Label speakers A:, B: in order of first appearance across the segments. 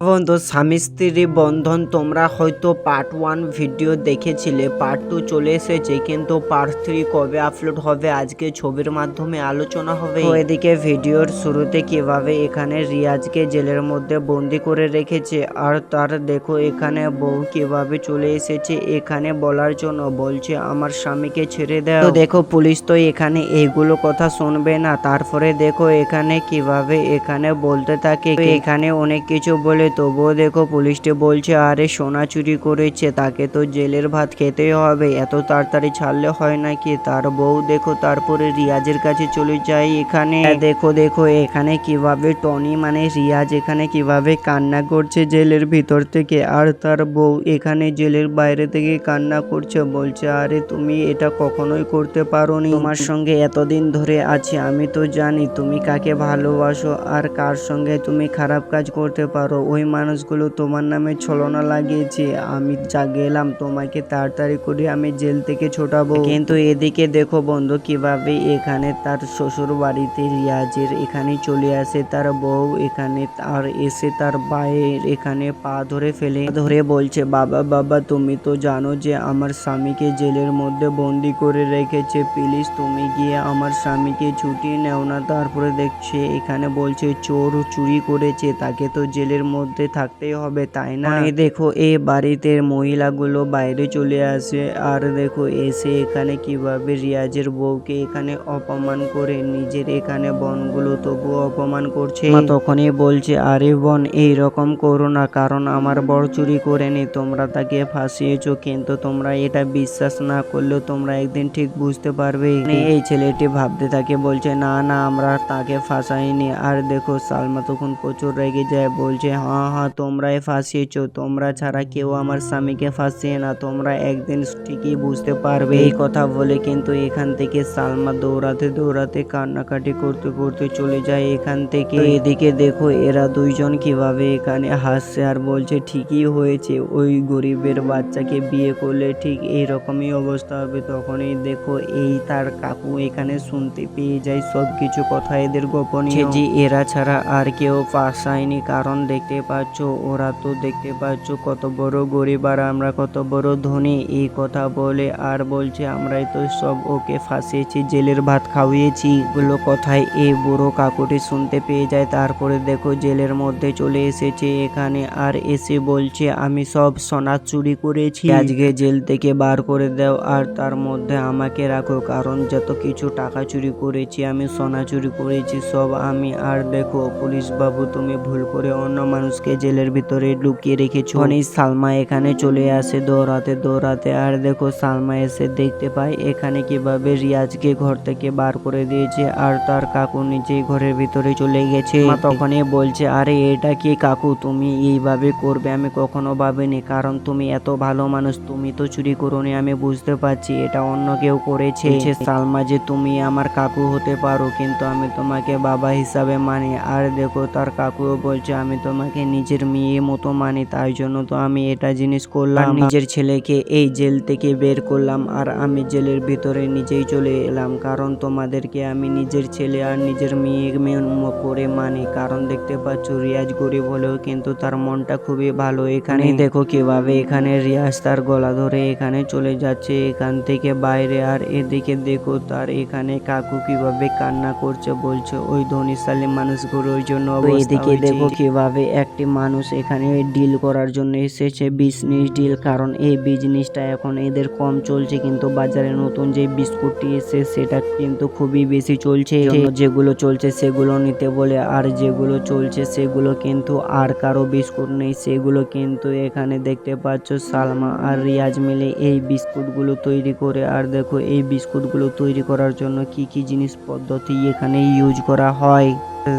A: বন্ধু, স্বামী স্ত্রী বন্ধন, তোমরা হয়তো পার্ট ওয়ান ভিডিও দেখেছিলে। পার্ট টু চলে এসেছে, কিন্তু পার্ট থ্রি কবে আপলোড হবে? আজকে ছবির মাধ্যমে আলোচনা হবে। এদিকে ভিডিওর শুরুতে কীভাবে এখানে রিয়াজকে জেলের মধ্যে বন্দি করে রেখেছে? আর তার দেখো, এখানে বউ কীভাবে চলে এসেছে? এখানে বলার জন্য বলছে, আমার স্বামীকে ছেড়ে দাও। তো দেখো, পুলিশ তো এখানে এইগুলো কথা শুনবে না। তারপরে দেখো, এখানে কীভাবে এখানে বলতে থাকে। এখানে অনেক কিছু বলে তবুও দেখো, পুলিশটি বলছে, আরে, সোনা চুরি করেছে, তাকে তো জেলের ভাত খেতেই হবে, এত তাড়াতাড়ি ছাড়লে হয় নাকি? তার বউ দেখো, তারপরে রিয়াজের কাছে চলে যায় এখানে। দেখো দেখো, এখানে কীভাবে টনি মানে রিয়াজ এখানে কীভাবে কান্না করছে জেলের ভিতর থেকে, আর তার বউ এখানে জেলের বাইরে থেকে কান্না করছে, বলছে, আরে, তুমি এটা কখনোই করতে পারোনি। তোমার সঙ্গে এতদিন ধরে আছি, আমি তো জানি তুমি কাকে ভালোবাসো, আর কার সঙ্গে তুমি খারাপ কাজ করতে পারো। ওই মানুষগুলো তোমার নামে ছলনা লাগিয়েছে। আমি যা গেলাম তোমাকে তাড়াতাড়ি করে আমি জেল থেকে ছোটাবো। কিন্তু এদিকে দেখো বন্ধু, কীভাবে এখানে তার শ্বশুর বাড়িতে রিয়াজের এখানে চলে আসে, তার বউ এখানে আর এসে তার বায়ের এখানে পা ধরে ফেলে ধরে বলছে, বাবা বাবা, তুমি তো জানো যে আমার স্বামীকে জেলের মধ্যে বন্দি করে রেখেছে, প্লিজ তুমি গিয়ে আমার স্বামীকে ছুটি নেও না। তারপরে দেখছে, এখানে বলছে, চোর চুরি করেছে, তাকে তো জেলের মধ্যে থাকতেই হবে তাই না? দেখো এই বাড়িতে মহিলাগুলো বাইরে চলে আসে আর দেখো এসে এখানে কীভাবে রিয়াজের বউকে এখানে অপমান করে নিজের এখানে বনগুলো তবুও অপমান করছে। তখনই বলছে আরে বোন এই রকম করো না কারণ আমার বর চুরি করেনি তোমরা তাকে ফাঁসিয়েছো কিন্তু তোমরা এটা বিশ্বাস না করলেও তোমরা একদিন ঠিক বুঝতে পারবে। এই ছেলেটি ভাবতে থাকে বলছে না না আমরা তাকে ফাঁসাইনি। আর দেখো সালমা তখন প্রচুর রেগে যায় বলছে হ্যাঁ হ্যাঁ তোমরাই ফাঁসিয়েছো। তোমরা ছাড়া কেউ আমার স্বামীকে ফাঁসিয়ে না। তোমরা একদিন ঠিকই বুঝতে পারবে এই কথা বলে কিন্তু এখান থেকে সালমা দৌড়াতে দৌড়াতে কান্নাকাটি করতে করতে চলে যায় এখান থেকে। এদিকে দেখো, এরা দুইজন কীভাবে এখানে হাসছে আর বলছে, ঠিকই হয়েছে, ওই গরিবের বাচ্চাকে বিয়ে করলে ঠিক এই রকমই অবস্থা হবে। তখনই দেখো, এই তার কাকু এখানে শুনতে পেয়ে যায় সব কিছু কথা এদের গোপনীয়। যে এরা ছাড়া আর কেউ ফাঁসায়নি, কারণ দেখতে পাচ্ছ, ওরা তো দেখতে পাচ্ছ কত বড় গরিব আর আমরা কত বড় ধনী। এই কথা বলে আর বলছে, আমরাই তো সব ওকে ফাঁসিয়েছি, জেলের ভাত খাওয়িয়েছি। এগুলো কথায় এই বুড়ো কাকুটি শুনতে পেয়ে যায়, তারপরে দেখো জেলের মধ্যে চলে এসেছে এখানে আর এসে বলছে, আমি সব সোনা চুরি করেছি। আজকে জেল থেকে বার করে দাও আর তার মধ্যে আমাকে রাখো, কারণ যত কিছু টাকা চুরি করেছি, আমি সোনা চুরি করেছি, সব আমি। আর দেখো পুলিশ বাবু তুমি ভুল করে অন্য মানুষকে জেলের ভিতরে লুকিয়ে রেখেছো? অনেক সালমা এখানে চলে আসে দৌড়াতে দৌড়াতে। আর দেখো, সালমা এসে দেখতে পায় এখানে কীভাবে রিয়াজকে ঘর থেকে বার করে দিয়েছে আর তার কাকু নিজেই ঘরের ভিতরে চলে গেছে। তখনই বলছে, আরে, এটা কি কাকু? তুমি এইভাবে করবে? আমি কখনো ভাবিনি। কারণ তুমি এত ভালো মানুষ, তুমি তো চুরি করোনি, আমি বুঝতে পারছি। এটা অন্য কেউ করেছে। সালমা যে, তুমি আমার কাকু হতে পারো, কিন্তু আমি তোমাকে বাবা হিসাবে মানি। আর দেখো, তার কাকুও বলছে, আমি তোমাকে নিজের মেয়ে মতো মানে তাই জন্য তো আমি এটা জিনিস করলাম। নিজের ছেলেকে এই জেল থেকে বের করলাম আর আমি জেলের ভিতরে নিজেই চলে এলাম। কারণ তোমাদেরকে আমি নিজের ছেলে আর নিজের মেয়ে মেয়ে করে মানি। কারণ দেখতে পাচ্ছ রিয়াজ গরিব হলেও কিন্তু তার মনটা খুবই ভালো। এখানে দেখো কীভাবে এখানে রিয়াজ তার গলা ধরে এখানে চলে যাচ্ছে। এখান থেকে বাইরে আর এদিকে দেখো তার এখানে কাকু কীভাবে কান্না করছে বলছে। ওই ধনী ধনীশালী মানুষগুলোর জন্য এদিকে দেখো কীভাবে একটি মানুষ এখানে ডিল করার জন্য এসেছে বিজনেস ডিল কারণ এই বিজনেসটা এখন এদের কম চলছে, কিন্তু বাজারে নতুন যে বিস্কুটটি এসে সেটা কিন্তু খুবই বেশি চলছে। যেগুলো চলছে, সেগুলো নিতে বলে, আর যেগুলো চলছে, সেগুলো কিন্তু আর কারও বিস্কুট নেই। সেগুলো কিন্তু এখানে দেখতে পাচ্ছ, সালমা আর রিয়াজ মিলে এই বিস্কুটগুলো তৈরি করে, আর দেখো এই বিস্কুটগুলো তৈরি করার জন্য কি কি জিনিস পদ্ধতি এখানে ইউজ করা হয়।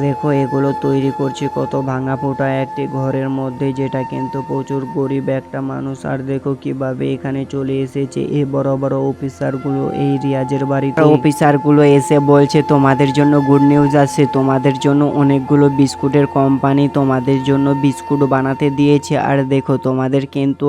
A: দেখো এগুলো তৈরি করছে। কত ভাঙা ফোটা একটি ঘরের মধ্যে যেটা কিন্তু প্রচুর গরিব একটা মানুষ। আর দেখো কীভাবে এখানে চলে এসেছে এই বড় বড় অফিসারগুলো এই রিয়াজের বাড়িতে। অফিসারগুলো এসে বলছে তোমাদের জন্য গুড নিউজ আছে। তোমাদের জন্য অনেকগুলো বিস্কুটের কোম্পানি তোমাদের জন্য বিস্কুট বানাতে দিয়েছে। আর দেখো তোমাদের কিন্তু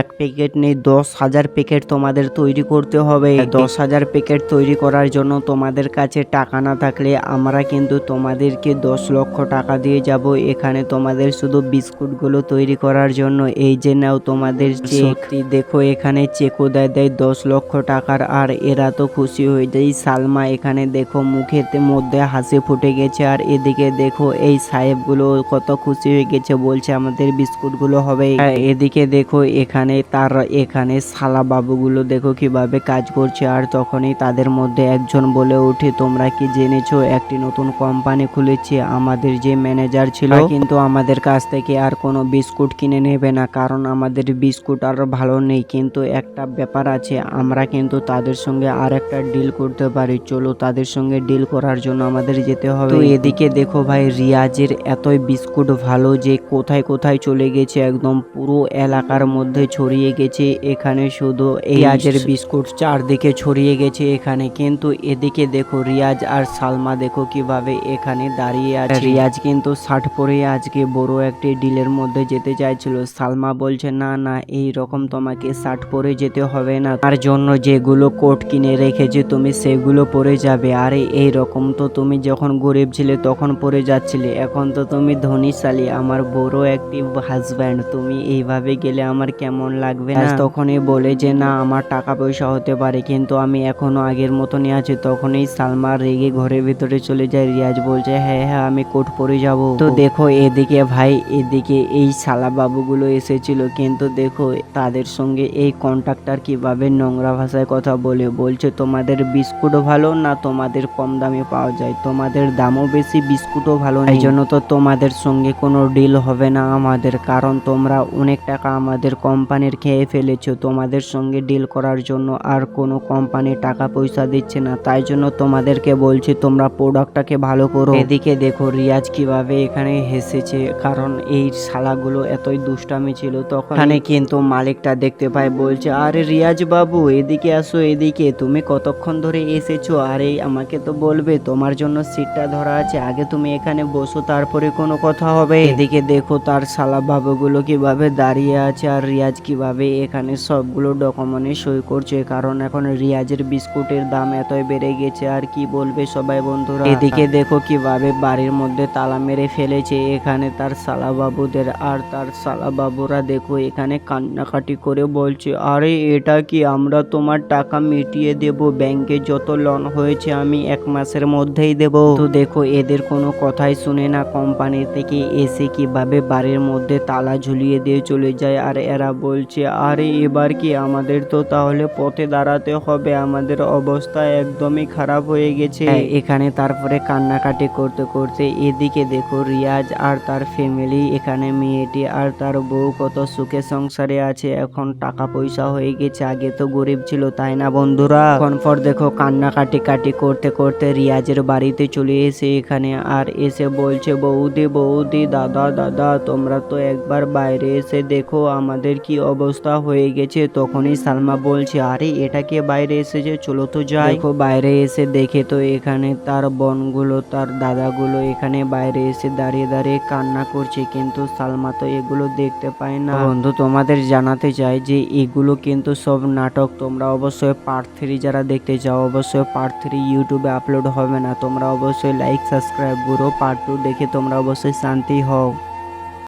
A: এক প্যাকেট নেই দশ হাজার প্যাকেট তোমাদের তৈরি করতে হবে। দশ হাজার প্যাকেট তৈরি করার জন্য তোমাদের কাছে টাকা না থাকলে আমরা কিন্তু তোমাদের তোমাদেরকে দশ লক্ষ টাকা দিয়ে যাব। এখানে তোমাদের শুধু বিস্কুটগুলো তৈরি করার জন্য। এই যে নাও তোমাদের সত্যি। দেখো এখানে চেকও দেয় দেয় দশ লক্ষ টাকার। আর এরা তো খুশি হয়ে যায়। সালমা এখানে দেখো মুখের মধ্যে হাসি ফুটে গেছে। আর এদিকে দেখো এই সাহেবগুলো কত খুশি হয়ে গেছে বলছে আমাদের বিস্কুটগুলো হবে। এদিকে দেখো এখানে তার এখানে শালা বাবুগুলো দেখো কীভাবে কাজ করছে। আর তখনই তাদের মধ্যে একজন বলে ওঠে তোমরা কি জেনেছো একটি নতুন কোম্পানি খুলেছে আমাদের যে ম্যানেজার ছিল কিন্তু আমাদের কাছ থেকে আর কোনো বিস্কুট কিনে নেবে না কারণ আমাদের বিস্কুট আর ভালো নেই। কিন্তু একটা ব্যাপার আছে আমরা কিন্তু তাদের সঙ্গে আর একটা ডিল করতে পারি। চলো তাদের সঙ্গে ডিল করার জন্য আমাদের যেতে হবে। তো এদিকে দেখো ভাই রিয়াজের এতই বিস্কুট ভালো যে কোথায় কোথায় চলে গেছে একদম পুরো এলাকার মধ্যে ছড়িয়ে গেছে। এখানে শুধু রিয়াজের বিস্কুট চারদিকে ছড়িয়ে গেছে এখানে। কিন্তু এদিকে দেখো রিয়াজ আর সালমা দেখো কীভাবে এখানে দাঁড়িয়ে আছে। রিয়াজ কিন্তু শার্ট পরে আজকে বড় একটি ডিলের মধ্যে যেতে চাইছিল। সালমা বলছে, না না, এই রকম তোমাকে শার্ট পরে যেতে হবে না। তার জন্য যেগুলো কোট কিনে রেখেছে তুমি সেগুলো পরে যাবে। আরে, এই রকম তো তুমি যখন গরিব ছিলে তখন পরে যাচ্ছিলে। এখন তো তুমি ধনীশালী আমার বড় একটি হাজব্যান্ড তুমি এইভাবে গেলে আমার কেমন লাগবে না? তখনই বলে যে, না, আমার টাকা পয়সা হতে পারে, কিন্তু আমি এখনও আগের মতনই আছি। তখনই সালমা রেগে ঘরের ভিতরে চলে যায়। রিয়াজ বলছে হ্যাঁ হ্যাঁ আমি কোট পরে যাব। তো দেখো, এদিকে ভাই, এদিকে এই শালা বাবুগুলো এসেছিল। কিন্তু দেখো, তাদের সঙ্গে এই কন্ট্রাক্টর কীভাবে নোংরা ভাষায় কথা বলে? বলছে, তোমাদের বিস্কুটও ভালো না তোমাদের কম দামে পাওয়া যায়? তোমাদের দামও বেশি, বিস্কুটও ভালো এই জন্য তো তোমাদের সঙ্গে কোনো ডিল হবে না আমাদের। কারণ তোমরা অনেক টাকা আমাদের কোম্পানির খেয়ে ফেলেছো। তোমাদের সঙ্গে ডিল করার জন্য আর কোনো কোম্পানি টাকা পয়সা দিচ্ছে না। তাই জন্য তোমাদেরকে বলছি, তোমরা প্রোডাক্টটাকে ভালো করো। এদিকে দেখো রিয়াজ কীভাবে এখানে হেসেছে, কারণ এই শালাগুলো এতই দুষ্টামি ছিল। তখন কিন্তু মালিকটা দেখতে পায়, বলছে, আরে রিয়াজ বাবু, এদিকে আসো, এদিকে। তুমি কতক্ষণ ধরে এসেছ? আরে, আমাকে তো বলবে, তোমার জন্য সিটটা ধরা আছে, আগে তুমি এখানে বসো, তারপরে কোনো কথা হবে। এদিকে দেখো তার শালা বাবুগুলো কীভাবে দাঁড়িয়ে আছে, আর রিয়াজ কীভাবে এখানে সবগুলো ডকুমেন্টে সই করছে, কারণ এখন রিয়াজের বিস্কুটের দাম এতই বেড়ে গেছে, আর কি বলবে সবাই বন্ধুরা? এদিকে দেখো কীভাবে বাড়ির মধ্যে তালা মেরে ফেলেছে। এখানে তার শালা বাবুদের আর তার শালা বাবুরা দেখো এখানে কান্নাকাটি করে বলছে আরে এটা কি আমরা তোমার টাকা মিটিয়ে দেব? ব্যাংকে যত লোন হয়েছে আমি এক মাসের মধ্যেই দেব। তো দেখো এদের কোনো কথাই শুনে না। কোম্পানি থেকে এসে কীভাবে বাড়ির মধ্যে তালা ঝুলিয়ে দিয়ে চলে যায় আর এরা বলছে আরে এবার কি আমাদের তো তাহলে পথে দাঁড়াতে হবে? আমাদের অবস্থা একদমই খারাপ হয়ে গেছে। হ্যাঁ, এখানে তারপরে কান্নাকাটি করতে করতে এদিকে দেখো রিয়াজ আর তার ফ্যামিলি এখানে মেয়েটি আর তার বউ কত সুখে সংসারে আছে। এখন টাকা পয়সা হয়ে গেছে, আগে তো গরিব ছিল, তাই না বন্ধুরা? এখন পর দেখো কান্নাকাটি কাটি কাটি করতে করতে রিয়াজের বাড়িতে চলে এসে এখানে আর এসে বলছে, বৌদি বৌদি, দাদা দাদা, তোমরা তো একবার বাইরে এসে দেখো আমাদের কি অবস্থা হয়ে গেছে। তখনই সালমা বলছে, আরে এটাকে বাইরে এসেছে? চলো তো যাই। বাইরে এসে দেখে তো এখানে তার বোনগুলো তার দাদাগুলো এখানে বাইরে এসে দাঁড়িয়ে দাঁড়িয়ে কান্না করছে, কিন্তু সালমা তো এগুলো দেখতে পায় না। বন্ধু, তোমাদের জানাতে চাই যে এগুলো কিন্তু সব নাটক। তোমরা অবশ্যই পার্ট থ্রি যারা দেখতে চাও, অবশ্যই পার্ট থ্রি ইউটিউবে আপলোড হবে না। তোমরা অবশ্যই লাইক সাবস্ক্রাইব করো পার্ট টু দেখে তোমরা অবশ্যই শান্তি হও।